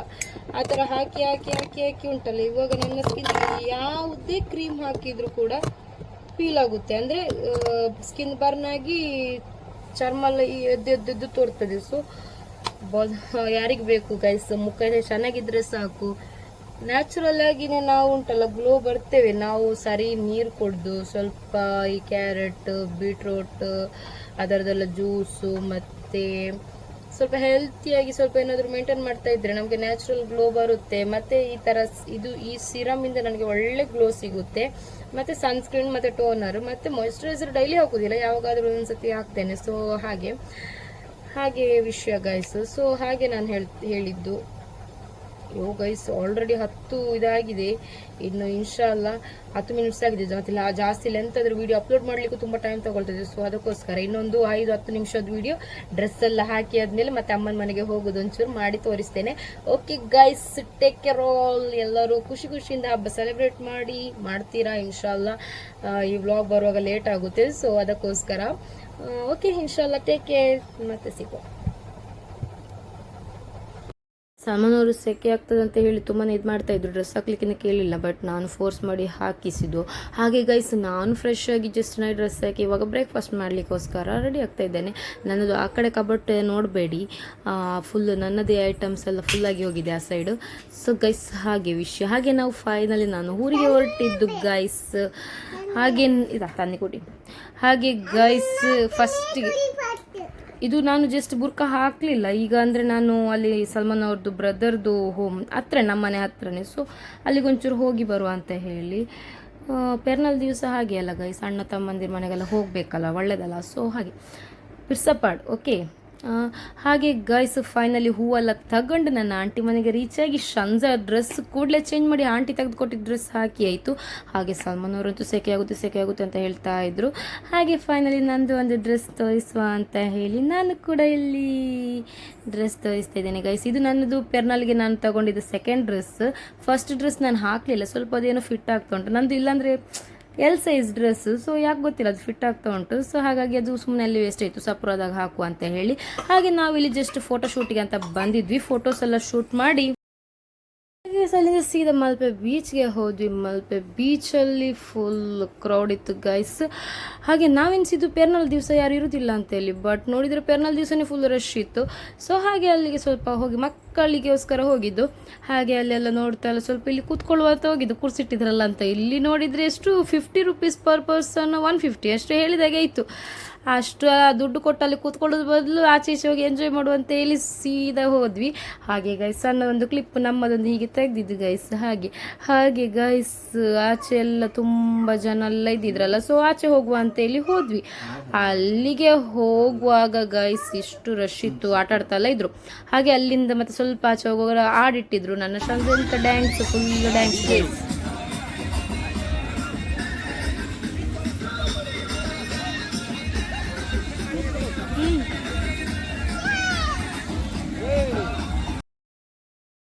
ಆ ಥರ ಹಾಕಿ ಹಾಕಿ ಹಾಕಿ ಹಾಕಿ ಉಂಟಲ್ಲ. ಇವಾಗ ನನ್ನ ಸ್ಕಿನ್ ಯಾವುದೇ ಕ್ರೀಮ್ ಹಾಕಿದ್ರು ಕೂಡ ಫೀಲ್ ಆಗುತ್ತೆ. ಅಂದರೆ ಸ್ಕಿನ್ ಬರ್ನ್ ಆಗಿ ಚರ್ಮ ಎಲ್ಲ ಈ ಎದ್ದು ಎದ್ದು ಎದ್ದು ತೋರ್ತದೆ. ಸೊ ಯಾರಿಗೆ ಬೇಕು ಗೈಸ್ ಮುಖ ಚೆನ್ನಾಗಿದ್ರೆ ಸಾಕು. ನ್ಯಾಚುರಲ್ ಆಗಿನೇ ನಾವು ಉಂಟಲ್ಲ ಗ್ಲೋ ಬರ್ತೇವೆ. ನಾವು ಸರಿ ನೀರು ಕುಡ್ದು ಸ್ವಲ್ಪ ಈ ಕ್ಯಾರೆಟ್ ಬೀಟ್ರೋಟ್ ಅದರದೆಲ್ಲ ಜ್ಯೂಸು ಮತ್ತು ಸ್ವಲ್ಪ ಹೆಲ್ತಿಯಾಗಿ ಸ್ವಲ್ಪ ಏನಾದರೂ ಮೇಂಟೈನ್ ಮಾಡ್ತಾ ಇದ್ರೆ ನಮಗೆ ನ್ಯಾಚುರಲ್ ಗ್ಲೋ ಬರುತ್ತೆ. ಮತ್ತು ಈ ಥರ ಇದು ಈ ಸಿರಮಿಂದ ನನಗೆ ಒಳ್ಳೆ ಗ್ಲೋ ಸಿಗುತ್ತೆ. ಮತ್ತು ಸನ್ಸ್ಕ್ರೀನ್ ಮತ್ತು ಟೋನರ್ ಮತ್ತು ಮಾಯಿಶ್ಚರೈಸರ್ ಡೈಲಿ ಹಾಕೋದಿಲ್ಲ. ಯಾವಾಗಾದರೂ ಒಂದ್ಸತಿ ಹಾಕ್ತೇನೆ. ಸೊ ಹಾಗೆ ಹಾಗೆ ವಿಷಯ ಗಾಯ್ಸು ಸೊ ಹಾಗೆ ನಾನು ಹೇಳ್, ಹೇಳಿದ್ದು. ಯೋ ಗೈಸ್ ಆಲ್ರೆಡಿ ಹತ್ತು ಇದಾಗಿದೆ. ಇನ್ನು ಇನ್ಶಾಲ್ಲ ಹತ್ತು ಮಿನಿಟ್ಸ್ ಆಗಿದೆ. ಮತ್ತೆ ಜಾಸ್ತಿ ಲೆಂತ್ ಆದ್ರೆ ವಿಡಿಯೋ ಅಪ್ಲೋಡ್ ಮಾಡ್ಲಿಕ್ಕೂ ತುಂಬ ಟೈಮ್ ತಗೊಳ್ತದೆ. ಸೊ ಅದಕ್ಕೋಸ್ಕರ ಇನ್ನೊಂದು ಐದು, ಹತ್ತು ನಿಮಿಷದ ವಿಡಿಯೋ ಡ್ರೆಸ್ ಎಲ್ಲ ಹಾಕಿ ಆದ್ಮೇಲೆ ಮತ್ತೆ ಅಮ್ಮನ ಮನೆಗೆ ಹೋಗೋದು ಒಂಚೂರು ಮಾಡಿ ತೋರಿಸ್ತೇನೆ. Okay guys take care all ಎಲ್ಲರೂ ಖುಷಿ ಖುಷಿಯಿಂದ ಹಬ್ಬ ಸೆಲೆಬ್ರೇಟ್ ಮಾಡಿ. ಮಾಡ್ತೀರಾ ಇನ್ಶಾಲ್ಲ ಅಲ್ಲ ಈ ವ್ಲಾಗ್ ಬರುವಾಗ ಲೇಟ್ ಆಗುತ್ತೆ. ಸೊ ಅದಕ್ಕೋಸ್ಕರ ಓಕೆ ಇನ್ಶಾಲ್ಲ ಟೇಕ್ ಕೇರ್ ಮತ್ತೆ ಸಿಗೋ ಸಾಮಾನವರು ಸೆಕೆ ಆಗ್ತದೆ ಅಂತ ಹೇಳಿ ತುಂಬಾ ಇದು ಮಾಡ್ತಾ ಇದ್ರು. ಡ್ರೆಸ್ ಹಾಕ್ಲಿಕ್ಕೆ ಕೇಳಿಲ್ಲ ಬಟ್ ನಾನು ಫೋರ್ಸ್ ಮಾಡಿ ಹಾಕಿಸಿದ್ದು. ಹಾಗೆ ಗೈಸ್ ನಾನು ಫ್ರೆಶ್ ಆಗಿ ಜಸ್ಟ್ ನಾನು ಡ್ರೆಸ್ ಹಾಕಿ ಇವಾಗ ಬ್ರೇಕ್ಫಾಸ್ಟ್ ಮಾಡಲಿಕ್ಕೋಸ್ಕರ ರೆಡಿ ಆಗ್ತಾ ಇದ್ದೇನೆ. ನನ್ನದು ಆ ಕಡೆ ಕಬಟ್ ನೋಡಬೇಡಿ. ಫುಲ್ ನನ್ನದೇ ಐಟಮ್ಸ್ ಎಲ್ಲ ಫುಲ್ಲಾಗಿ ಹೋಗಿದೆ ಆ ಸೈಡು ಸೊ ಗೈಸ್ ಹಾಗೆ ವಿಷಯ ಹಾಗೆ ನಾವು ಫೈನಲಿ ನಾನು ಊರಿಗೆ ಹೊರಟಿದ್ದು ಗೈಸ್ ಹಾಗೆ, ಇದು ತಂದೆ ಕೊಡಿ. ಹಾಗೆ ಗೈಸ್ ಫಸ್ಟಿಗೆ ಇದು ನಾನು ಜಸ್ಟ್ ಬುರ್ಕ ಹಾಕಲಿಲ್ಲ. ಈಗ ಅಂದರೆ ನಾನು ಅಲ್ಲಿ ಸಲ್ಮಾನ್ ಅವ್ರದ್ದು ಬ್ರದರ್ದು ಹೋಮ್ ಹತ್ರ ನಮ್ಮನೆ ಹತ್ರನೇ. ಸೊ ಅಲ್ಲಿಗೊಂಚೂರು ಹೋಗಿ ಬರುವ ಅಂತ ಹೇಳಿ. ಪೆರ್ನಲ್ ದಿವಸ ಹಾಗೆ ಅಲ್ಲ ಗೈ ಸಣ್ಣ ತಮ್ಮಂದಿರ ಮನೆಗೆಲ್ಲ ಹೋಗಬೇಕಲ್ಲ, ಒಳ್ಳೇದಲ್ಲ? ಸೊ ಹಾಗೆ. ಪಿರ್ಸಪಾಡ್ ಓಕೆ ಹಾಗೆ ಗೈಸ್ ಫೈನಲಿ ಹೂವೆಲ್ಲ ತಗೊಂಡು ನನ್ನ ಆಂಟಿ ಮನೆಗೆ ರೀಚ್ ಆಗಿ ಶಂಜಾ ಡ್ರೆಸ್ ಕೂಡಲೇ ಚೇಂಜ್ ಮಾಡಿ ಆಂಟಿ ತೆಗೆದುಕೊಟ್ಟಿದ್ದ ಡ್ರೆಸ್ ಹಾಕಿ ಆಯಿತು. ಹಾಗೆ ಸಲ್ಮಾನ್ ಅವರಂತೂ ಸೆಕೆ ಆಗುತ್ತೆ ಸೆಕೆ ಆಗುತ್ತೆ ಅಂತ ಹೇಳ್ತಾ ಇದ್ರು. ಹಾಗೆ ಫೈನಲಿ ನಂದು ಒಂದು ಡ್ರೆಸ್ ತೋರಿಸುವ ಅಂತ ಹೇಳಿ ನಾನು ಕೂಡ ಇಲ್ಲಿ ಡ್ರೆಸ್ ತೋರಿಸ್ತಾ ಇದ್ದೇನೆ ಗೈಸ್ ಇದು ನನ್ನದು ಪೆರ್ನಲ್ಗೆ ನಾನು ತಗೊಂಡಿದ್ದು ಸೆಕೆಂಡ್ ಡ್ರೆಸ್ ಫಸ್ಟ್ ಡ್ರೆಸ್ ನಾನು ಹಾಕಲಿಲ್ಲ, ಸ್ವಲ್ಪ ಅದೇನೋ ಫಿಟ್ ಆಗ್ತಾ ಉಂಟು. ನಂದು ಇಲ್ಲಾಂದರೆ ಎಲ್ ಸೈಜ್ ಡ್ರೆಸ್ ಸೊ ಯಾಕೆ ಗೊತ್ತಿಲ್ಲ, ಅದು ಫಿಟ್ ಆಗ್ತಾ ಉಂಟು. ಸೊ ಹಾಗಾಗಿ ಅದು ಸುಮ್ಮನೆ ಅಲ್ಲಿ ವೇಸ್ಟ್ ಆಯಿತು, ಸಪ್ರದಾಗ ಹಾಕು ಅಂತ ಹೇಳಿ. ಹಾಗೆ ನಾವು ಇಲ್ಲಿ ಜಸ್ಟ್ ಫೋಟೋ ಶೂಟಿಗೆ ಅಂತ ಬಂದಿದ್ವಿ. ಫೋಟೋಸ್ ಎಲ್ಲ ಶೂಟ್ ಮಾಡಿ ಅಲ್ಲಿಂದ ಸೀದಾ ಮಲ್ಪೆ ಬೀಚ್ಗೆ ಹೋದ್ವಿ. ಮಲ್ಪೆ ಬೀಚಲ್ಲಿ ಫುಲ್ ಕ್ರೌಡ್ ಇತ್ತು ಗೈಸ್ ಹಾಗೆ ನಾವೆನ್ಸಿದ್ದು ಪೆರ್ನಲ್ ದಿವಸ ಯಾರು ಇರುವುದಿಲ್ಲ ಅಂತ ಹೇಳಿ ಬಟ್ ನೋಡಿದರೆ ಪೆರ್ನಲ್ ದಿವಸನೇ ಫುಲ್ ರಶ್ ಇತ್ತು. ಸೊ ಹಾಗೆ ಅಲ್ಲಿಗೆ ಸ್ವಲ್ಪ ಹೋಗಿ ಮಕ್ಕಳು ಮಕ್ಕಳಿಗೋಸ್ಕರ ಹೋಗಿದ್ದು. ಹಾಗೆ ಅಲ್ಲೆಲ್ಲ ನೋಡ್ತಾ ಎಲ್ಲ ಸ್ವಲ್ಪ ಇಲ್ಲಿ ಕೂತ್ಕೊಳ್ಳುವ ಅಂತ ಹೋಗಿದ್ದು ಕುರ್ಸಿಟ್ಟಿದ್ರಲ್ಲ ಅಂತ. ಇಲ್ಲಿ ನೋಡಿದರೆ ಎಷ್ಟು fifty rupees per person one fifty ಅಷ್ಟು ಹೇಳಿದಾಗೆ ಇತ್ತು ಅಷ್ಟು ಆ ದುಡ್ಡು ಕೊಟ್ಟಲ್ಲಿ ಬದಲು ಆಚೆ ಈಚೆ ಹೋಗಿ ಎಂಜಾಯ್ ಮಾಡುವಂತ ಹೇಳಿ ಸೀದಾ ಹೋದ್ವಿ. ಹಾಗೆ ಗೈಸ್ ಸಣ್ಣ ಒಂದು ಕ್ಲಿಪ್ ನಮ್ಮದೊಂದು ಹೀಗೆ ತೆಗೆದಿದ್ದು ಗೈಸ್ ಹಾಗೆ. ಹಾಗೆ ಗೈಸ್ ಆಚೆ ಎಲ್ಲ ತುಂಬ ಜನ ಎಲ್ಲ ಇದ್ದಿದ್ರಲ್ಲ ಸೊ ಆಚೆ ಹೋಗುವ ಅಂತ ಹೇಳಿ ಹೋದ್ವಿ. ಅಲ್ಲಿಗೆ ಹೋಗುವಾಗ ಗೈಸ್ ಇಷ್ಟು ರಶ್ ಇತ್ತು, ಆಟ ಇದ್ರು. ಹಾಗೆ ಅಲ್ಲಿಂದ ಮತ್ತೆ ಸ್ವಲ್ಪ ಆಚೆ ಹೋಗುವಾಗ ಆಡಿಟ್ಟಿದ್ರು ನನ್ನ ಶಾಲೆ ಅಂತ ಡ್ಯಾನ್ಸ್ ಫುಲ್ ಡ್ಯಾನ್ಸ್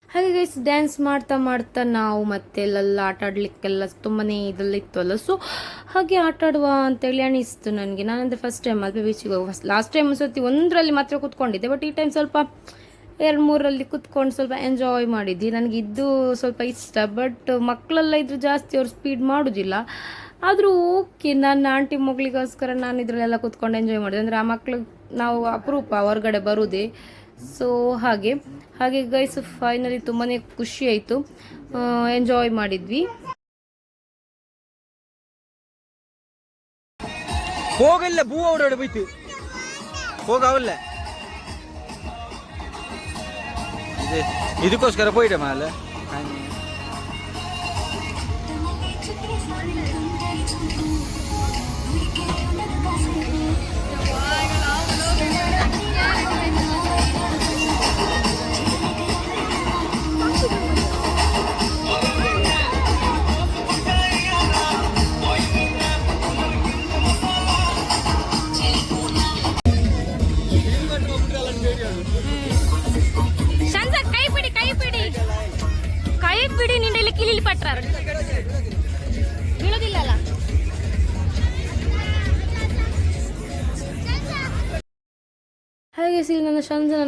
ಹಾಗೆ ಗೈಸ್ ಡ್ಯಾನ್ಸ್ ಮಾಡ್ತಾ ಮಾಡ್ತಾ ನಾವು ಮತ್ತೆ ಅಲ್ಲೆಲ್ಲ ಆಟ ತುಂಬಾನೇ ಇದೆಲ್ಲ ಇತ್ತು ಸೊ ಹಾಗೆ ಆಟ ಆಡುವ ಅಂತೇಳಿ ಅನಿಸ್ತು ನನಗೆ. ನಾನಂದ್ರೆ ಫಸ್ಟ್ ಟೈಮ್ ಅಲ್ಪೆ ಬೀಚಿಗೆ ಹೋಗಿ ಫಸ್ಟ್ ಲಾಸ್ಟ್ ಟೈಮ್ ಸತಿ ಒಂದರಲ್ಲಿ ಮಾತ್ರ ಕೂತ್ಕೊಂಡಿದ್ದೆ. ಬಟ್ ಈ ಟೈಮ್ ಸ್ವಲ್ಪ ಎರಡು ಮೂರಲ್ಲಿ ಕುತ್ಕೊಂಡು ಸ್ವಲ್ಪ ಎಂಜಾಯ್ ಮಾಡಿದ್ವಿ. ನನಗೆ ಇದು ಸ್ವಲ್ಪ ಇಷ್ಟ ಬಟ್ ಮಕ್ಕಳೆಲ್ಲ ಇದ್ರೆ ಜಾಸ್ತಿ ಅವ್ರು ಸ್ಪೀಡ್ ಮಾಡೋದಿಲ್ಲ. ಆದರೂ ಓಕೆ ನನ್ನ ಆಂಟಿ ಮಗಳಿಗೋಸ್ಕರ ನಾನು ಇದರಲ್ಲೆಲ್ಲ ಕುತ್ಕೊಂಡು ಎಂಜಾಯ್ ಮಾಡಿದೆ ಅಂದರೆ ಆ ಮಕ್ಳು ನಾವು ಅಪರೂಪ ಹೊರಗಡೆ ಬರೋದೇ. ಸೊ ಹಾಗೆ ಹಾಗೆ ಗೈಸ್ ಫೈನಲಿ ತುಂಬಾ ಖುಷಿ ಆಯಿತು. ಎಂಜಾಯ್ ಮಾಡಿದ್ವಿ. ಹೋಗಲ್ಲ ಬೂ ಹೋಯ್ತು ಇದಕ್ಕೋಸ್ಕರ ಪೋಯಿಡೆ ಮಾಲೆ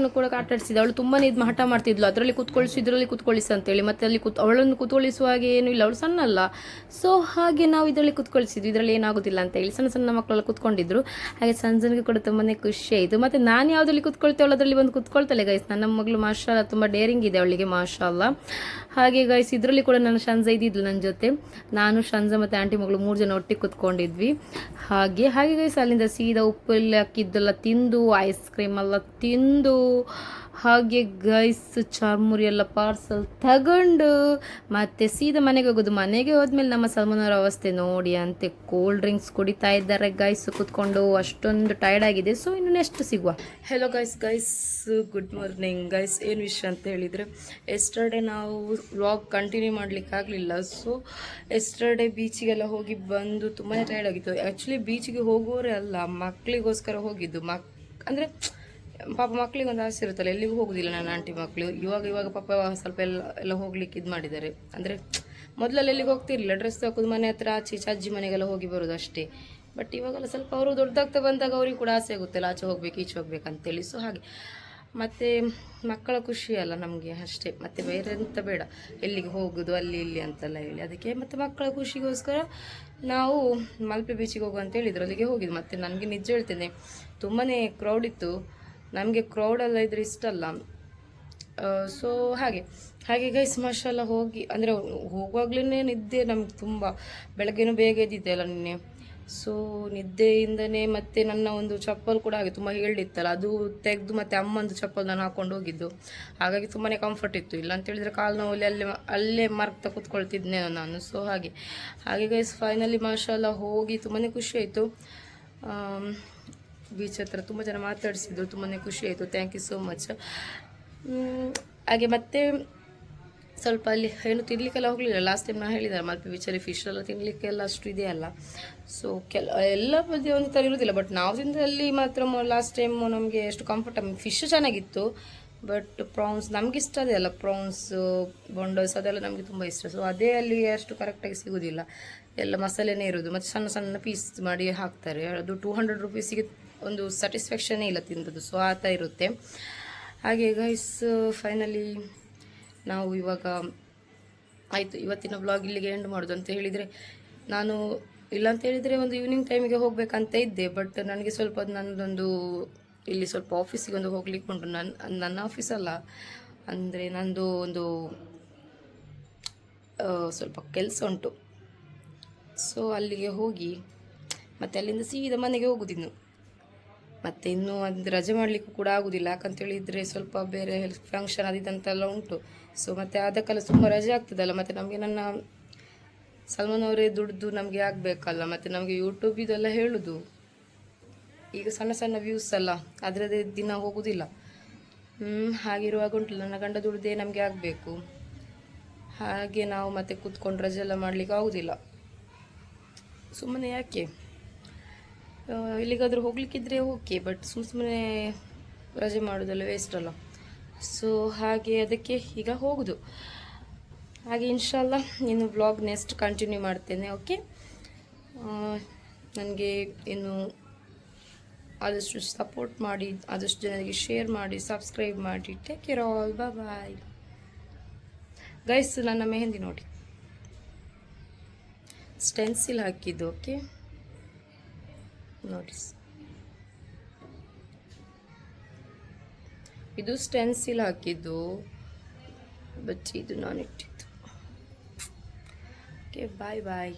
ನನ್ನ ಕೂಡ ಕಾಟಾಡಿಸಿದ ಅವಳು ತುಂಬಾ ಇದು ಹಠ ಮಾಡ್ತಿದ್ಲು. ಅದರಲ್ಲಿ ಕುತ್ಕೊಳಿಸು, ಇದರಲ್ಲಿ ಅಂತ ಅಂತೇಳಿ. ಮತ್ತೆ ಅಲ್ಲಿ ಕುತ್, ಅವಳನ್ನು ಕುತ್ಕೊಳಿಸುವ ಹಾಗೆ ಏನು ಇಲ್ಲ. ಅವಳು ಸಣ್ಣ ಅಲ್ಲ ಸೊ ಹಾಗೆ ನಾವು ಇದರಲ್ಲಿ ಕುತ್ಕೊಳಿಸಿದ್ವಿ. ಇದರಲ್ಲಿ ಏನಾಗೋದಿಲ್ಲ ಅಂತ ಹೇಳಿ. ಸಣ್ಣ ಸಣ್ಣ ಮಕ್ಕಳೆಲ್ಲ ಕುತ್ಕೊಂಡಿದ್ರು. ಹಾಗೆ ಸಂಜನಿಗೆ ಕೂಡ ತುಂಬಾ ಖುಷಿ ಆಯಿತು. ಮತ್ತೆ ನಾನು ಯಾವುದ್ರಲ್ಲಿ ಕುತ್ಕೊಳ್ತೇವಳು ಅದರಲ್ಲಿ ಬಂದು ಕುತ್ಕೊಳ್ತಾಳೆ ಗೈಸ್ ನನ್ನ ಮಗಳು ಮಾಷಾಲ್ಲ ತುಂಬ ಡೇರಿಂಗ್ ಇದೆ ಅವಳಿಗೆ, ಮಾಷಾಲ್ಲ. ಹಾಗೆ ಗೈಸ್ ಇದರಲ್ಲಿ ಕೂಡ ನನ್ನ ಶಂಜ ಇದ್ದಿದ್ಲು ನನ್ನ ಜೊತೆ. ನಾನು ಶಂಜ ಮತ್ತು ಆಂಟಿ ಮಗಳು ಮೂರು ಜನ ಒಟ್ಟಿಗೆ ಕುತ್ಕೊಂಡಿದ್ವಿ. ಹಾಗೆ ಹಾಗೆ ಗೈಸ್ ಅಲ್ಲಿಂದ ಸೀದಾ ಉಪ್ಪು ಎಲ್ಲ ಹಾಕಿದ್ದೆಲ್ಲ ತಿಂದು ಐಸ್ ಕ್ರೀಮ್ ಎಲ್ಲ ತಿಂದು ಹಾಗೆ ಗೈಸ್ ಚಾರ್ಮುರಿ ಎಲ್ಲ ಪಾರ್ಸಲ್ ತಗೊಂಡು ಮತ್ತೆ ಸೀದಾ ಮನೆಗೆ ಹೋಗೋದು. ಮನೆಗೆ ಹೋದ್ಮೇಲೆ ನಮ್ಮ ಸಲ್ಮಾನವರ ಅವಸ್ಥೆ ನೋಡಿ ಅಂತೆ ಕೋಲ್ಡ್ ಡ್ರಿಂಕ್ಸ್ ಕುಡಿತಾ ಇದ್ದಾರೆ ಗೈಸ್ ಕುತ್ಕೊಂಡು ಅಷ್ಟೊಂದು ಟೈರ್ಡ್ ಆಗಿದೆ. ಸೊ ಇನ್ನು ನೆಕ್ಸ್ಟ್ ಸಿಗುವ. Hello guys guys good morning guys ಏನು ವಿಷಯ ಅಂತ ಹೇಳಿದರೆ ಎಸ್ಟರ್ಡೇ ನಾವು ವಾಕ್ ಕಂಟಿನ್ಯೂ ಮಾಡ್ಲಿಕ್ಕೆ ಆಗಲಿಲ್ಲ. ಸೊ ಎಸ್ಟರ್ಡೇ ಬೀಚಿಗೆಲ್ಲ ಹೋಗಿ ಬಂದು ತುಂಬಾ ಟೈರ್ಡ್ ಆಗಿತ್ತು. ಆ್ಯಕ್ಚುಲಿ ಬೀಚಿಗೆ ಹೋಗೋರೇ ಅಲ್ಲ ಮಕ್ಕಳಿಗೋಸ್ಕರ ಹೋಗಿದ್ದು. ಮಕ್ ಅಂದರೆ ಪಾಪ ಮಕ್ಕಳಿಗೆ ಒಂದು ಆಸೆ ಇರುತ್ತಲ್ಲ, ಎಲ್ಲಿಗೂ ಹೋಗೋದಿಲ್ಲ ನನ್ನ ಆಂಟಿ ಮಕ್ಕಳು ಇವಾಗ ಇವಾಗ ಪಾಪ ಸ್ವಲ್ಪ ಎಲ್ಲ ಎಲ್ಲ ಹೋಗ್ಲಿಕ್ಕೆ ಇದು ಮಾಡಿದ್ದಾರೆ. ಅಂದರೆ ಮೊದಲೆಲ್ಲ ಎಲ್ಲಿಗೆ ಹೋಗ್ತಿರ್ಲಿಲ್ಲ. ಡ್ರೆಸ್ ಹಾಕೋದು ಮನೆ ಹತ್ರ, ಆಚೆ ಈಚೆ ಅಜ್ಜಿ ಮನೆಗೆಲ್ಲ ಹೋಗಿ ಬರೋದು ಅಷ್ಟೇ. ಬಟ್ ಇವಾಗೆಲ್ಲ ಸ್ವಲ್ಪ ಅವರು ದೊಡ್ಡದಾಗ್ತಾ ಬಂದಾಗ ಅವ್ರಿಗೆ ಕೂಡ ಆಸೆ ಆಗುತ್ತಲ್ಲ, ಆಚೆ ಹೋಗ್ಬೇಕು, ಈಚೆ ಹೋಗ್ಬೇಕು ಅಂತೇಳಿ. ಸೊ ಹಾಗೆ. ಮತ್ತು ಮಕ್ಕಳ ಖುಷಿ ಅಲ್ಲ ನಮಗೆ ಅಷ್ಟೇ. ಮತ್ತು ಬೇರೆ ಎಂತ ಬೇಡ. ಎಲ್ಲಿಗೆ ಹೋಗೋದು, ಅಲ್ಲಿ ಇಲ್ಲಿ ಅಂತೆಲ್ಲ ಹೇಳಿ. ಅದಕ್ಕೆ ಮತ್ತು ಮಕ್ಕಳ ಖುಷಿಗೋಸ್ಕರ ನಾವು ಮಲ್ಪೆ ಬೀಚಿಗೆ ಹೋಗು ಅಂತ ಹೇಳಿದ್ರು. ಅಲ್ಲಿಗೆ ಹೋಗಿದ್ದು. ಮತ್ತು ನನಗೆ ನಿಜ ಹೇಳ್ತೇನೆ ತುಂಬಾ ಕ್ರೌಡ್ ಇತ್ತು. ನಮಗೆ ಕ್ರೌಡೆಲ್ಲ ಇದ್ರೆ ಇಷ್ಟ ಅಲ್ಲ. ಸೊ ಹಾಗೆ ಹಾಗೆ ಗೈಸ್ ಮಾಷೆಲ್ಲ ಹೋಗಿ, ಅಂದರೆ ಹೋಗುವಾಗ್ಲೇ ನಿದ್ದೆ ನಮ್ಗೆ ತುಂಬ, ಬೆಳಗ್ಗೆನೂ ಬೇಗ ಎದ್ದಿದ್ದೆ ಅಲ್ಲ ನಿನ್ನೆ. ಸೊ ನಿದ್ದೆಯಿಂದನೇ ಮತ್ತೆ ನನ್ನ ಒಂದು ಚಪ್ಪಲ್ ಕೂಡ ಹಾಗೆ ತುಂಬ ಹೇಳಿತ್ತಲ್ಲ ಅದು ತೆಗೆದು ಮತ್ತೆ ಅಮ್ಮಂದು ಚಪ್ಪಲ್ ನಾನು ಹಾಕೊಂಡು ಹೋಗಿದ್ದು. ಹಾಗಾಗಿ ತುಂಬಾ ಕಂಫರ್ಟ್ ಇತ್ತು. ಇಲ್ಲ ಅಂತ ಹೇಳಿದ್ರೆ ಕಾಲು ನೋವಲ್ಲಿ ಅಲ್ಲೇ ಅಲ್ಲೇ ಮರ್ಕ್ತಾ ಕೂತ್ಕೊಳ್ತಿದ್ದೆ ನಾನು. ಸೊ ಹಾಗೆ ಹಾಗೆ ಗೈಸ್ ಫೈನಲಿ ಮಾಷೆಲ್ಲ ಹೋಗಿ ತುಂಬಾ ಖುಷಿ ಆಯಿತು. ಬೀಚ್ ಹತ್ರ ತುಂಬ ಜನ ಮಾತಾಡಿಸಿದ್ರು ತುಂಬಾ ಖುಷಿ ಆಯಿತು. ಥ್ಯಾಂಕ್ ಯು ಸೋ ಮಚ್ ಹಾಗೆ ಮತ್ತೆ ಸ್ವಲ್ಪ ಅಲ್ಲಿ ಏನು ತಿನ್ನಲಿಕ್ಕೆಲ್ಲ ಹೋಗಲಿಲ್ಲ. ಲಾಸ್ಟ್ ಟೈಮ್ ನಾನು ಹೇಳಿದ್ದಾರೆ ಮಲ್ಪೆ ಬೀಚಲ್ಲಿ ಫಿಶ್ ಎಲ್ಲ ತಿನ್ನಲಿಕ್ಕೆಲ್ಲ ಅಷ್ಟು ಇದೆಯಲ್ಲ ಸೊ ಕೆಲ, ಎಲ್ಲ ಬದಿಯ ಒಂದು ಥರ ಇರೋದಿಲ್ಲ. ಬಟ್ ನಾವು ತಿಂದಲ್ಲಿ ಮಾತ್ರ ಲಾಸ್ಟ್ ಟೈಮ್ ನಮಗೆ ಎಷ್ಟು ಕಂಫರ್ಟಬಲ್ ಫಿಶ್ ಚೆನ್ನಾಗಿತ್ತು. ಬಟ್ ಪ್ರಾನ್ಸ್ ನಮ್ಗೆ ಇಷ್ಟ ಅದೇ ಅಲ್ಲ. ಪ್ರಾನ್ಸ್ ಬೊಂಡೋಸ್ ಅದೆಲ್ಲ ನಮಗೆ ತುಂಬ ಇಷ್ಟ. ಸೊ ಅದೇ ಅಲ್ಲಿ ಅಷ್ಟು ಕರೆಕ್ಟಾಗಿ ಸಿಗೋದಿಲ್ಲ. ಎಲ್ಲ ಮಸಾಲೆನೇ ಇರೋದು. ಮತ್ತು ಸಣ್ಣ ಸಣ್ಣ ಪೀಸ್ ಮಾಡಿ ಹಾಕ್ತಾರೆ. ಅದು ಟೂ ಹಂಡ್ರೆಡ್ ರುಪೀಸಿಗೆ ಒಂದು ಸ್ಯಾಟಿಸ್ಫ್ಯಾಕ್ಷನೇ ಇಲ್ಲ ತಿಂದದ್ದು. ಸೊ ಆ ಥರ ಇರುತ್ತೆ. ಹಾಗೆ ಗೈಸ್ ಫೈನಲಿ ನಾವು ಇವಾಗ ಆಯಿತು. ಇವತ್ತಿನ ಬ್ಲಾಗ್ ಇಲ್ಲಿಗೆ ಎಂಡ್ ಮಾಡೋದು ಅಂತ ಹೇಳಿದರೆ, ನಾನು ಇಲ್ಲ ಅಂತ ಹೇಳಿದರೆ ಒಂದು ಈವ್ನಿಂಗ್ ಟೈಮಿಗೆ ಹೋಗಬೇಕಂತ ಇದ್ದೆ. ಬಟ್ ನನಗೆ ಸ್ವಲ್ಪ ನನ್ನದೊಂದು, ಇಲ್ಲಿ ಸ್ವಲ್ಪ ಆಫೀಸಿಗೆ ಒಂದು ಹೋಗ್ಲಿಕ್ಕೆ ಉಂಟು. ನನ್ನ ನನ್ನ ಆಫೀಸಲ್ಲ ಅಂದರೆ ನಂದು ಒಂದು ಸ್ವಲ್ಪ ಕೆಲಸ ಉಂಟು. ಸೊ ಅಲ್ಲಿಗೆ ಹೋಗಿ, ಮತ್ತು ಅಲ್ಲಿಂದ ಸೀದಾ ಮನೆಗೆ ಹೋಗುದಿನ್ನು. ಮತ್ತು ಇನ್ನೂ ಅದು ರಜೆ ಮಾಡಲಿಕ್ಕೂ ಕೂಡ ಆಗೋದಿಲ್ಲ. ಯಾಕಂತೇಳಿದರೆ ಸ್ವಲ್ಪ ಬೇರೆ ಫಂಕ್ಷನ್ ಅದಿದಂತೆಲ್ಲ ಉಂಟು. ಸೊ ಮತ್ತು ಅದಕ್ಕೆಲ್ಲ ತುಂಬ ರಜೆ ಆಗ್ತದಲ್ಲ. ಮತ್ತು ನಮಗೆ ನನ್ನ ಸಲ್ಮಾನ್ ಅವರೇ ದುಡ್ದು ನಮಗೆ ಆಗಬೇಕಲ್ಲ. ಮತ್ತು ನಮಗೆ ಯೂಟ್ಯೂಬ್ ಇದೆಲ್ಲ ಹೇಳೋದು. ಈಗ ಸಣ್ಣ ಸಣ್ಣ ವ್ಯೂಸ್ ಅಲ್ಲ. ಅದರದೇ ದಿನ ಹೋಗೋದಿಲ್ಲ. ಹಾಗಿರುವಾಗ ಉಂಟು. ನನ್ನ ಗಂಡ ದುಡ್ದೇ ನಮಗೆ ಆಗಬೇಕು. ಹಾಗೆ ನಾವು ಮತ್ತೆ ಕೂತ್ಕೊಂಡು ರಜೆ ಎಲ್ಲ ಮಾಡಲಿಕ್ಕೆ ಆಗೋದಿಲ್ಲ. ಸುಮ್ಮನೆ ಯಾಕೆ? ಎಲ್ಲಿಗಾದರೂ ಹೋಗ್ಲಿಕ್ಕಿದ್ರೆ ಓಕೆ ಬಟ್ ಸುಮ್ಮ ಸುಮ್ಮನೆ ರಜೆ ಮಾಡೋದೆಲ್ಲ ವೇಸ್ಟ್ ಅಲ್ಲ. ಸೊ ಹಾಗೆ ಅದಕ್ಕೆ ಈಗ ಹೋಗುದು. ಹಾಗೆ ಇನ್ಶಾಲ್ಲ ಇನ್ನು ವ್ಲಾಗ್ ನೆಕ್ಸ್ಟ್ ಕಂಟಿನ್ಯೂ ಮಾಡ್ತೇನೆ ಓಕೆ ನನಗೆ ಇನ್ನು ಆದಷ್ಟು ಸಪೋರ್ಟ್ ಮಾಡಿ, ಆದಷ್ಟು ಜನರಿಗೆ ಶೇರ್ ಮಾಡಿ ಸಬ್ಸ್ಕ್ರೈಬ್ ಮಾಡಿ take care all bye guys ನನ್ನ ಮೆಹಂದಿ ನೋಡಿ. ಸ್ಟೆನ್ಸಿಲ್ ಹಾಕಿದ್ದು ಓಕೆ ನೋಡಿ ಇದು ಸ್ಟೆನ್ಸಿಲ್ ಹಾಕಿದ್ದು. ಬಚ್ಚಿ ಇದು ನಾನು ಇಟ್ಟಿದ್ದು ಓಕೆ ಬಾಯ್ ಬಾಯ್